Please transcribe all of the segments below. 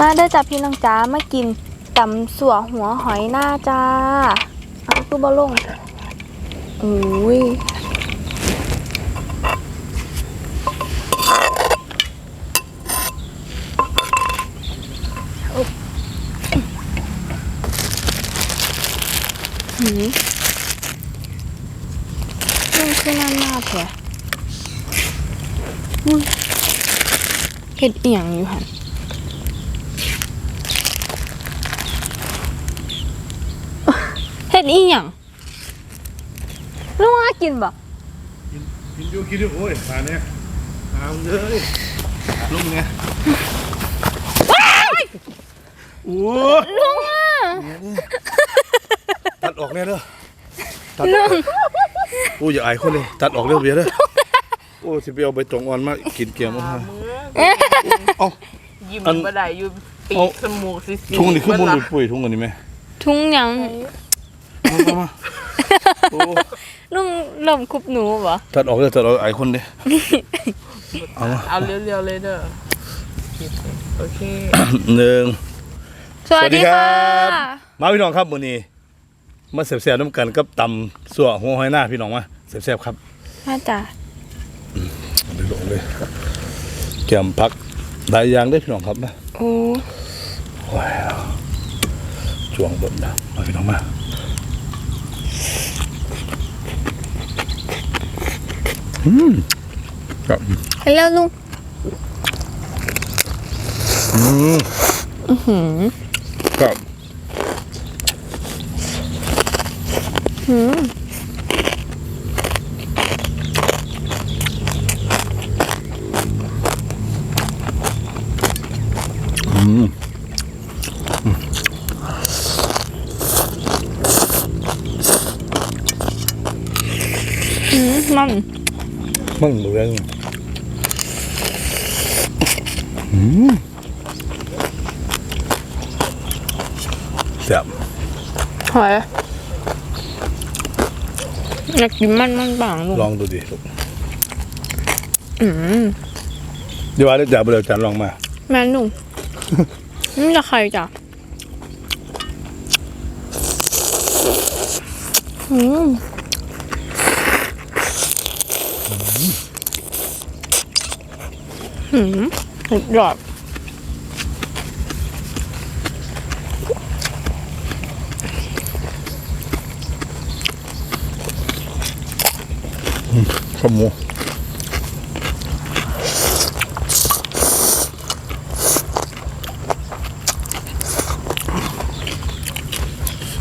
มาเด้อจ้าพี่น้องจ้ามากินตำสัวหัวหอยหน้าจ้าเอาตู้บอลงอุ้ยหืมนี่คือน้ำหน้าแผลอุ้ยเห็ดเอียงอยู่หัน เฮ็ดอีหยังลุงว่ากินบ่กินอยู่กินอยู่โอ้ยทานเนี่ยทานเลยลุงไงโอ้ยลุงอะตัดออกแน่เด้อตัดออกโอ้ยอย่าอายคนเลยตัดออกเรื่องเบียร์เด้อโอ้สิไปเอาใบตองอ่อนมากินเกลียมมาให้เอ้ายิ้มอันบ่ได้อยู่ปีเอากสมูกสิทุ่งนี่คือมันดูดปุ๋ยทุ่งอันนี้ไหมทุ่งหยัง มามามาโอ้ลุงเริ่มคุบหนูบ่ตัดออกเลยตัดออกอายคนเด้เอามาเอาเร็วๆเลยเด้อโอเคหนึ่งสวัสดีค่ะมาพี่น้องครับมื้อนี้มาแซ่บๆน้ำกันกับตำสั่วหัวหอยหน้าพี่น้องมาแซ่บๆครับมาจ้ะไปลงเลยแกมพักหลายอย่างได้อพี่น้องครับนะโอ้ว้าวช่วงบนนะมาพี่น้องมา อืมครับฮัลโหลลุงอืมครับหืมอืมหืมมัน มันเหมือนอืมแซ่บหอยอยากกินมันมันบางลุงลองดูดิลูกอืมเดี๋ยวว่าได้จ่าไปเลยจานลองมาแม่นลุงนี่จะใครจ้ะอืม หืมสุดยอดข้าวหมู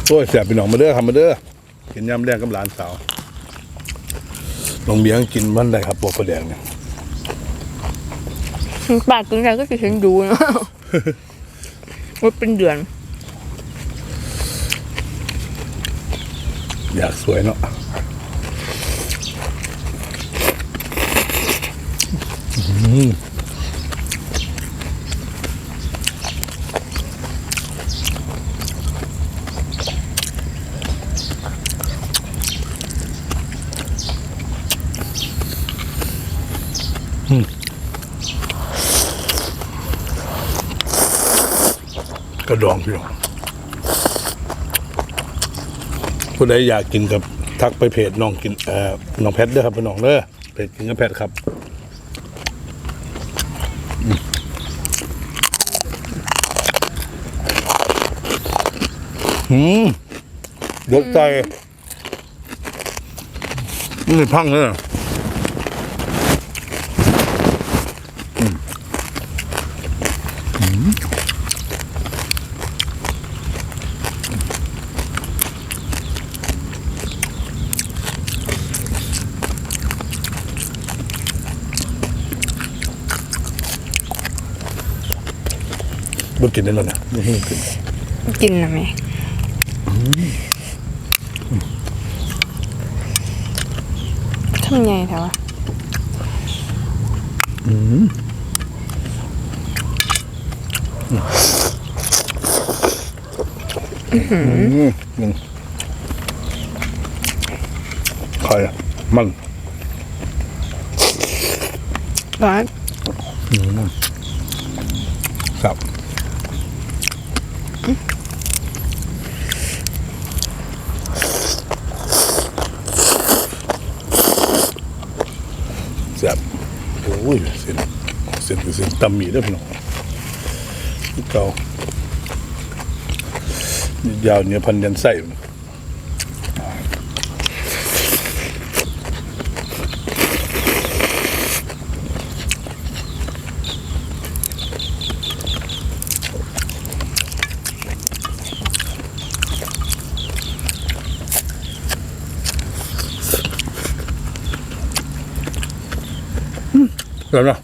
โอ้ยแสบไปหนองมาเด้อทำมาเด้อกินยำแรงกับหลานสาว ลงเบียงกินมันได้ครับปวกประแดงเนี่ยปากกินใจก็จะเห็นดูนะว่าเป็นเดือน อยากสวยเนาะอืม กระดองพี่น้องผู้ใดอยากกินกับทักไปเพจน้องกินเอ่อน้องแพทเด้อครับพี่น้องเด้อเพจกินกับแพทครับอืมยกใจนี่พังเลย บ่กินได้แล้วนะนี่ให้กินกินนะแม่ทำไงแถวะอืมยังใครอะมันร้านครับ แซ่บโอ้ ยเส้นเส้นคือเส้นตำหมี่เด้อพี่น้องที่เก่ายาวเนื้อพันยันไส้ แล้วนะ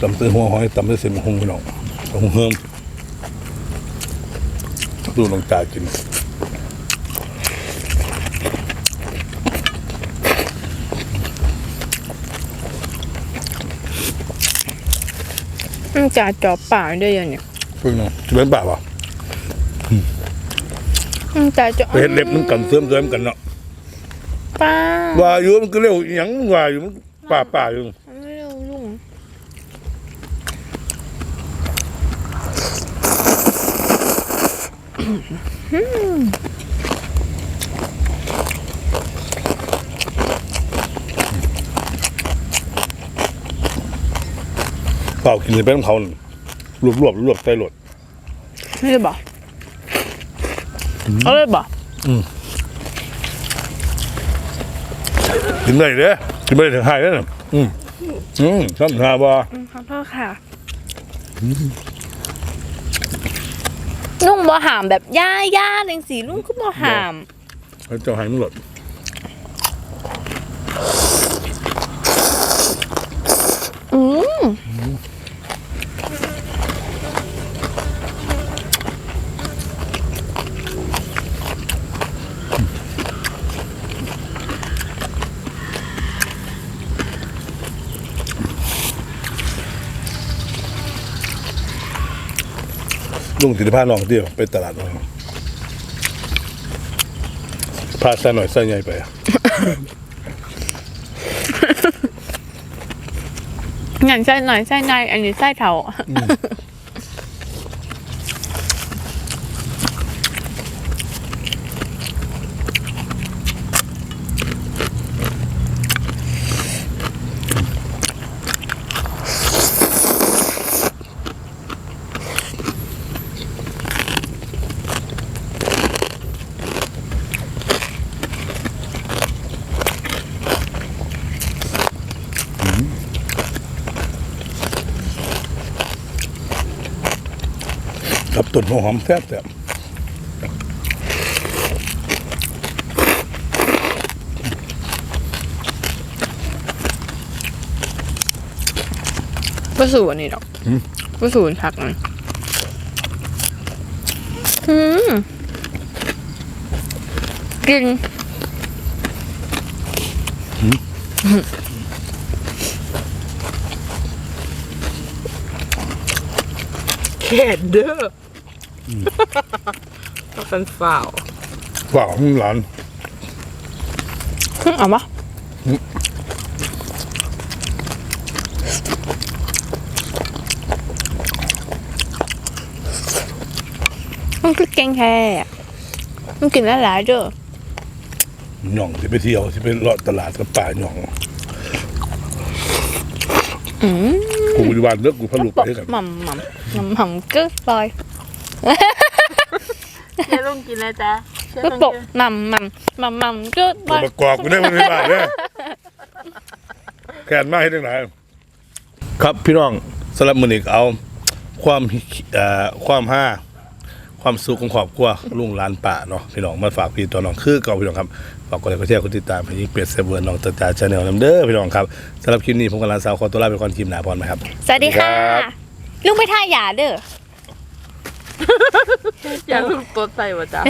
ตำซื้อหัวหอยตำด้วยเส้นหงพี่น้องหงเฮิมดูน้องตากิน มันจะจอบป่าได้ยังเนี่ยเพิ่งน้องจะเป็นป่าป่ะมันจะจอบไปเห็นเล็บมันกันเสื่อมเสื่อมกันเนาะป้าว่าอยู่มันก็เร็วอหยังว่าอยู่มันป่าป่าอยู่ไม่เร็วลุง เปล่ากินเลยไปต้องเขานั่นรวบรวบรวบใส่รถไม่ได้บอกเอาเลยบอกกินได้เด้อกินไม่ได้ถึงหายแล้วน่ะอืมอืมชอบหาบ่ขอโทษค่ะ ลุงบ่หามแบบย่าย่าๆจังสีลุงก็บ่หาม แล้วเจ้าหายมันหลด อืม ลุงสิริพาน้องเที่ยวไปตลาดน้องพาใส่หน่อยใส่ใหญ่ไปอะงั้นใส่หน่อยใส่ในอันนี้ใส่เถา กับ ต้นหัวหอมแซ่บแซ่บก็สูอันนี้ดอกก็สูนผักหน่อยอืมกินแค่เด้อ ฟันฝ่าวว้าวหลานเอาปะมันคือแกงแค่มันกินแล้วหลายเด้อหน่องสิไปเที่ยวสิไปเลาะตลาดกับป่าหน่องอืมกูอยู่บ้านเลิกกูพาลูกไปด้วยกันหม่ำหม่ำหม่ำหม่ำกึ๊กลอย เชื่อลุงกินเลยจ้ะเชื่อก็ลุงตกกินหม่ำหม่ำหม่ำหม่ำกึ๊กลจะอยประกอบกูได้มันในบ้านเนี่ยแขนมาให้ทั้งหลายครับพี่น้องสำหรับมือนี้ก็เอา ความเอ่อความห้า ความสุขของครอบครัวลุงหลานป่าเนาะพี่น้องมาฝากพี่ตัวน้องคือเก่าพี่น้องครับฝากกดไลค์กดแชร์กดติดตามให้ยิ่งเปลี่ยนเซเวอร์น้องตาตาชาแนลน้ำเด้อพี่น้องครับสำหรับคลิปนี้ผมกับหลานสาวขอตัวลาไปก่อนคลิปหน้าพรไหมครับ สวัสดีค่ะ ครับ ลุงไปท่าหยาเด้อ อย่าลุงตัวใส่วะจ้ะ